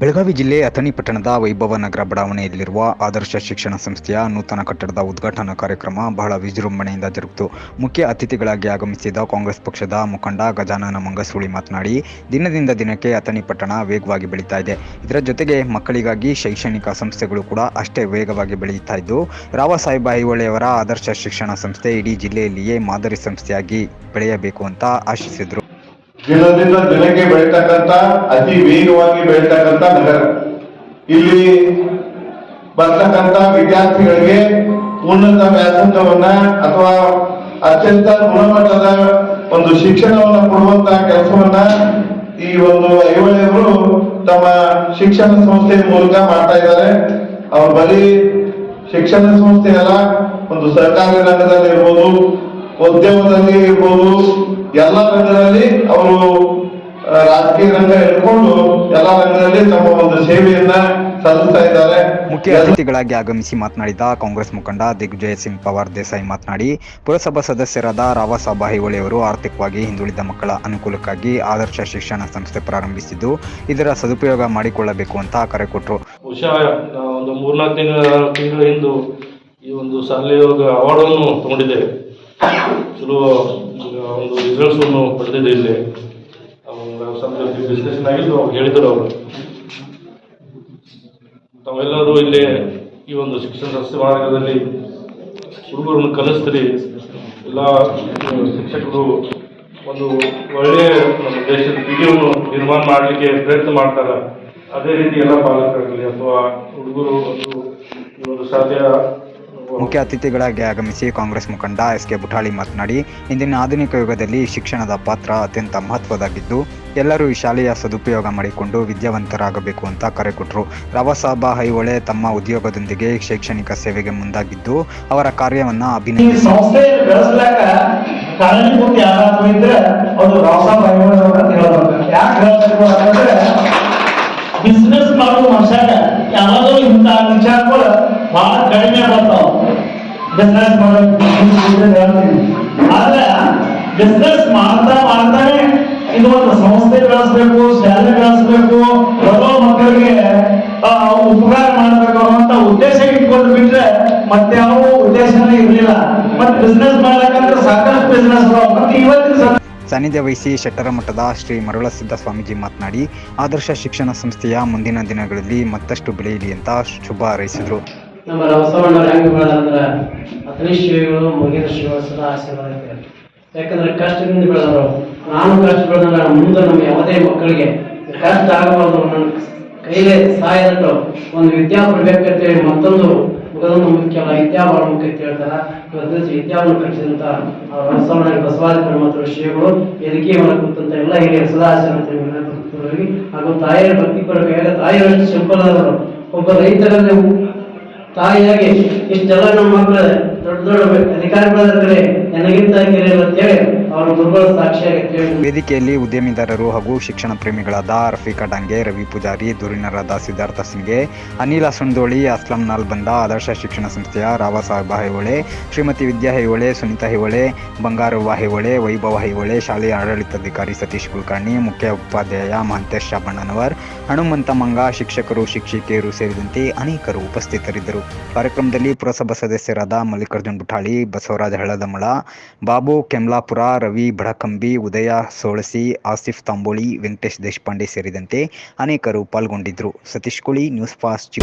ಬೆಳಗಾವಿ ಜಿಲ್ಲೆ ಅಥಣಿ ಪಟ್ಟಣದ ವೈಭವ ನಗರ ಬಡಾವಣೆಯಲ್ಲಿರುವ ಆದರ್ಶ ಶಿಕ್ಷಣ ಸಂಸ್ಥೆಯ ನೂತನ ಕಟ್ಟಡದ ಉದ್ಘಾಟನಾ ಕಾರ್ಯಕ್ರಮ ಬಹಳ ವಿಜೃಂಭಣೆಯಿಂದ ಜರುಗಿತು. ಮುಖ್ಯ ಅತಿಥಿಗಳಾಗಿ ಆಗಮಿಸಿದ ಕಾಂಗ್ರೆಸ್ ಪಕ್ಷದ ಮುಖಂಡ ಗಜಾನನ ಮಂಗಸೂಳಿ ಮಾತನಾಡಿ, ದಿನದಿಂದ ದಿನಕ್ಕೆ ಅಥಣಿ ಪಟ್ಟಣ ವೇಗವಾಗಿ ಬೆಳೀತಾ ಇದೆ. ಇದರ ಜೊತೆಗೆ ಮಕ್ಕಳಿಗಾಗಿ ಶೈಕ್ಷಣಿಕ ಸಂಸ್ಥೆಗಳು ಕೂಡ ಅಷ್ಟೇ ವೇಗವಾಗಿ ಬೆಳೆಯುತ್ತಾ ಇದ್ದು, ರಾವ ಸಾಹೇಬ ಐಹೊಳೆಯವರ ಆದರ್ಶ ಶಿಕ್ಷಣ ಸಂಸ್ಥೆ ಇಡೀ ಜಿಲ್ಲೆಯಲ್ಲಿಯೇ ಮಾದರಿ ಸಂಸ್ಥೆಯಾಗಿ ಬೆಳೆಯಬೇಕು ಅಂತ ಆಶಿಸಿದರು. ದಿನದಿಂದ ದಿನಕ್ಕೆ ಬೆಳೀತಕ್ಕಂತ ಅತಿ ವೇಗವಾಗಿ ಬೆಳೀತಕ್ಕಂತ ನಗರ. ಇಲ್ಲಿ ಬರ್ತಕ್ಕಂತ ವಿದ್ಯಾರ್ಥಿಗಳಿಗೆ ಉನ್ನತ ವ್ಯಾಸಂಗವನ್ನ ಅಥವಾ ಅತ್ಯಂತ ಗುಣಮಟ್ಟದ ಒಂದು ಶಿಕ್ಷಣವನ್ನ ಕೊಡುವಂತ ಕೆಲಸವನ್ನ ಈ ಒಂದು ಐವಳಿಯವರು ತಮ್ಮ ಶಿಕ್ಷಣ ಸಂಸ್ಥೆ ಮೂಲಕ ಮಾಡ್ತಾ ಇದ್ದಾರೆ. ಅವ್ರ ಬರೀ ಶಿಕ್ಷಣ ಸಂಸ್ಥೆ ಅಲ್ಲ, ಒಂದು ಸರ್ಕಾರಿ ರಂಗದಲ್ಲಿ ಇರ್ಬೋದು, ಉದ್ಯಮದಲ್ಲಿ ಇರ್ಬೋದು, ಎಲ್ಲ ರಂಗದಲ್ಲಿ ಅವರು ರಾಜಕೀಯ ರಂಗ ಹಿಡ್ಕೊಂಡು ಎಲ್ಲಾ ರಂಗದಲ್ಲಿ ತಮ್ಮ ಒಂದು ಸೇವೆಯನ್ನ ಸಲ್ಲಿಸ್ತಾ ಇದ್ದಾರೆ. ಮುಖ್ಯ ಅತಿಥಿಗಳಾಗಿ ಆಗಮಿಸಿ ಮಾತನಾಡಿದ ಕಾಂಗ್ರೆಸ್ ಮುಖಂಡ ದಿಗ್ವಿಜಯ್ ಸಿಂಗ್ ಪವಾರ್ ದೇಸಾಯಿ ಮಾತನಾಡಿ ಪುರಸಭಾ ಸದಸ್ಯರಾದ ರಾವಸಾಬ ಐಹೊಳೆಯವರು ಆರ್ಥಿಕವಾಗಿ ಹಿಂದುಳಿದ ಮಕ್ಕಳ ಅನುಕೂಲಕ್ಕಾಗಿ ಆದರ್ಶ ಶಿಕ್ಷಣ ಸಂಸ್ಥೆ ಪ್ರಾರಂಭಿಸಿದ್ದು ಇದರ ಸದುಪಯೋಗ ಮಾಡಿಕೊಳ್ಳಬೇಕು ಅಂತ ಕರೆ ಕೊಟ್ಟರು ಬಹುಶಃ ಒಂದು ಮೂರ್ನಾಲ್ಕು ತಿಂಗಳ ತಿಂಗಳ ಹಿಂದೆ ಈ ಒಂದು ಸಹಯೋಗ ಅವಾರ್ಡನ್ನು ತಗೊಂಡಿದ್ದೇವೆ. ಚಲೋ ಒಂದು ರಿಸಲ್ಟ್ಸನ್ನು ಪಡೆದಿದೆ ಇಲ್ಲಿ. ಡಿಸ್ಕಷನ್ ಆಗಿದ್ದು ಹೇಳಿದರು ಅವರು. ತಾವೆಲ್ಲರೂ ಇಲ್ಲಿ ಈ ಒಂದು ಶಿಕ್ಷಣ ರಸ್ತೆ ಮಾರ್ಗದಲ್ಲಿ ಹುಡುಗರನ್ನು ಕಲಿಸ್ತೀರಿ. ಎಲ್ಲ ಶಿಕ್ಷಕರು ಒಂದು ಒಳ್ಳೆಯ ನಮ್ಮ ದೇಶದ ವಿಡಿಯೋವನ್ನು ನಿರ್ಮಾಣ ಮಾಡಲಿಕ್ಕೆ ಪ್ರಯತ್ನ ಮಾಡ್ತಾರೆ. ಅದೇ ರೀತಿ ಎಲ್ಲ ಪಾಲಕರಾಗಲಿ ಅಥವಾ ಹುಡುಗರು ಒಂದು ಈ ಒಂದು ಶಾಲೆಯ ಮುಖ್ಯ ಅತಿಥಿಗಳಾಗಿ ಆಗಮಿಸಿ ಕಾಂಗ್ರೆಸ್ ಮುಖಂಡ ಎಸ್ ಕೆ ಬುಠಾಳಿ ಮಾತನಾಡಿ, ಇಂದಿನ ಆಧುನಿಕ ಯುಗದಲ್ಲಿ ಶಿಕ್ಷಣದ ಪಾತ್ರ ಅತ್ಯಂತ ಮಹತ್ವದಾಗಿದ್ದು ಎಲ್ಲರೂ ಈ ಶಾಲೆಯ ಸದುಪಯೋಗ ಮಾಡಿಕೊಂಡು ವಿದ್ಯಾವಂತರಾಗಬೇಕು ಅಂತ ಕರೆ ಕೊಟ್ಟರು ರವಸಾಬ ಹೈಹೊಳೆ ತಮ್ಮ ಉದ್ಯೋಗದೊಂದಿಗೆ ಶೈಕ್ಷಣಿಕ ಸೇವೆಗೆ ಮುಂದಾಗಿದ್ದು, ಅವರ ಕಾರ್ಯವನ್ನು ಈ ಮನುಷ್ಯಾಗ ಯಾವಾಗಲೂ ಇಂಥ ವಿಚಾರಗಳು ಬಹಳ ಕಡಿಮೆ ಬರ್ತಾವ. ಬಿಸ್ನೆಸ್ ಆದ್ರೆ ಬಿಸ್ನೆಸ್ ಮಾಡ್ತಾ ಮಾಡ್ತಾನೆ ಇದು ಒಂದು ಸಂಸ್ಥೆ ಬೆಳೆಸ್ಬೇಕು ಶಾಲೆ ಬೆಳೆಸ್ಬೇಕು, ಬರೋ ಮಕ್ಕಳಿಗೆ ಉಪಕಾರ ಮಾಡ್ಬೇಕು ಅನ್ನುವಂತ ಉದ್ದೇಶ ಇಟ್ಕೊಂಡು ಬಿಟ್ರೆ ಮತ್ತೆ ಯಾವ ಉದ್ದೇಶನೇ ಇರಲಿಲ್ಲ. ಮತ್ತೆ ಬಿಸ್ನೆಸ್ ಮಾಡ್ಬೇಕಂದ್ರೆ ಸಾಕಷ್ಟು ಬಿಸ್ನೆಸ್ ಮತ್ತೆ ಇವತ್ತಿನ ಸಮ- ಸಾನ್ನಿಧ್ಯ ವಹಿಸಿ ಶೆಟ್ಟರ ಮಠದ ಶ್ರೀ ಮರುಳಸಿದ್ದ ಸ್ವಾಮೀಜಿ ಮಾತನಾಡಿ, ಆದರ್ಶ ಶಿಕ್ಷಣ ಸಂಸ್ಥೆಯ ಮುಂದಿನ ದಿನಗಳಲ್ಲಿ ಮತ್ತಷ್ಟು ಬೆಳೆಯಲಿ ಅಂತ ಶುಭ ಹಾರೈಸಿದರು. ನಮ್ಮ ರಸವಣ್ಣ ರಂಗಗಳಂದ್ರೆ ಅತನಿ ಶ್ರೀಗಳು ಮುಗಿದ ಶ್ರೀಗಳು ಯಾಕಂದ್ರೆ ಕಷ್ಟದಿಂದ ಬೆಳೆದವರು. ನಾನು ಕಷ್ಟ ಬೆಳೆದಾಗ ಮುಂದೆ ನಮ್ಮ ಯಾವುದೇ ಮಕ್ಕಳಿಗೆ ಕಷ್ಟ ಆಗಬಾರ್ದು ನನ್ನ ಕೈಲೇ ಸಹಾಯದಟ್ಟು ಒಂದು ವಿದ್ಯಾ ಕೊಡ್ಬೇಕಂತೇಳಿ ಮತ್ತೊಂದು ಬಹಳ ಮುಖ್ಯ ಅಂತ ಹೇಳ್ತಾರ. ಇವತ್ತು ಐತ್ಯಾವನ್ನು ಕಲಿಸಿದಂತ ಬಸವಣ್ಣ ಬಸವಾದಿಗಳು ಮತ್ತು ಶ್ರೀಗಳು ಎದಕ್ಕೆ ಮನೆ ಕುಂತಂತ ಎಲ್ಲ ಹಿರಿಯ ಸದಾ ಹಾಗೂ ತಾಯಿಯ ಭಕ್ತಿ ಕೈಯಾಗ ತಾಯಿಯಷ್ಟು ಸಿಂಪಲ್ ಆದರು ಒಬ್ಬ ರೈತರಲ್ಲಿ ತಾಯಿಯಾಗಿ ಇಷ್ಟೆಲ್ಲ ನಮ್ಮ ಮಕ್ಕಳು ವೇದಿಕೆಯಲ್ಲಿ ಉದ್ಯಮಿದಾರರು ಹಾಗೂ ಶಿಕ್ಷಣ ಪ್ರೇಮಿಗಳಾದ ರಫೀಕಾ ಡಾಂಗೆ, ರವಿ ಪೂಜಾರಿ ಧುರೀಣರಾದ ಸಿದ್ಧಾರ್ಥ ಸಿಂಗೆ, ಅನಿಲ ಸುಂದೋಳಿ, ಅಸ್ಲಂ ನಾಲ್ಬಂದ, ಆದರ್ಶ ಶಿಕ್ಷಣ ಸಂಸ್ಥೆಯ ರಾವ ಸಾಹೇಬ ಹೈಹೊಳೆ ಶ್ರೀಮತಿ ವಿದ್ಯಾ ಹೈಹೊಳೆ ಸುನೀತಾ ಹೈಹೊಳೆ ಬಂಗಾರವ್ವ ಹೈಹೊಳೆ ವೈಭವ ಹೈಹೊಳೆ ಶಾಲೆಯ ಆಡಳಿತಾಧಿಕಾರಿ ಸತೀಶ್ ಕುಲಕರ್ಣಿ, ಮುಖ್ಯ ಉಪಾಧ್ಯಾಯ ಮಹಂತೇಶ್ ಶಾಬಣ್ಣನವರ್, ಹನುಮಂತ ಮಂಗ, ಶಿಕ್ಷಕರು, ಶಿಕ್ಷಕಿಯರು ಸೇರಿದಂತೆ ಅನೇಕರು ಉಪಸ್ಥಿತರಿದ್ದರು. ಕಾರ್ಯಕ್ರಮದಲ್ಲಿ ಪುರಸಭಾ ಸದಸ್ಯರಾದ ಮಲ್ಲಿಕಾರ್ಜುನ್ ಬುಠಾಳಿ ಬಸವರಾಜ ಹಳದಮಳ ಬಾಬು ಕೆಮ್ಲಾಪುರ, ರವಿ ಬಡಕಂಬಿ, ಉದಯ ಸೋಳಸಿ, ಆಸಿಫ್ ತಾಂಬೋಳಿ, ವೆಂಕಟೇಶ್ ದೇಶಪಾಂಡೆ ಸೇರಿದಂತೆ ಅನೇಕರು ಪಾಲ್ಗೊಂಡಿದ್ದರು. Satish ಕುಳಿ, news fast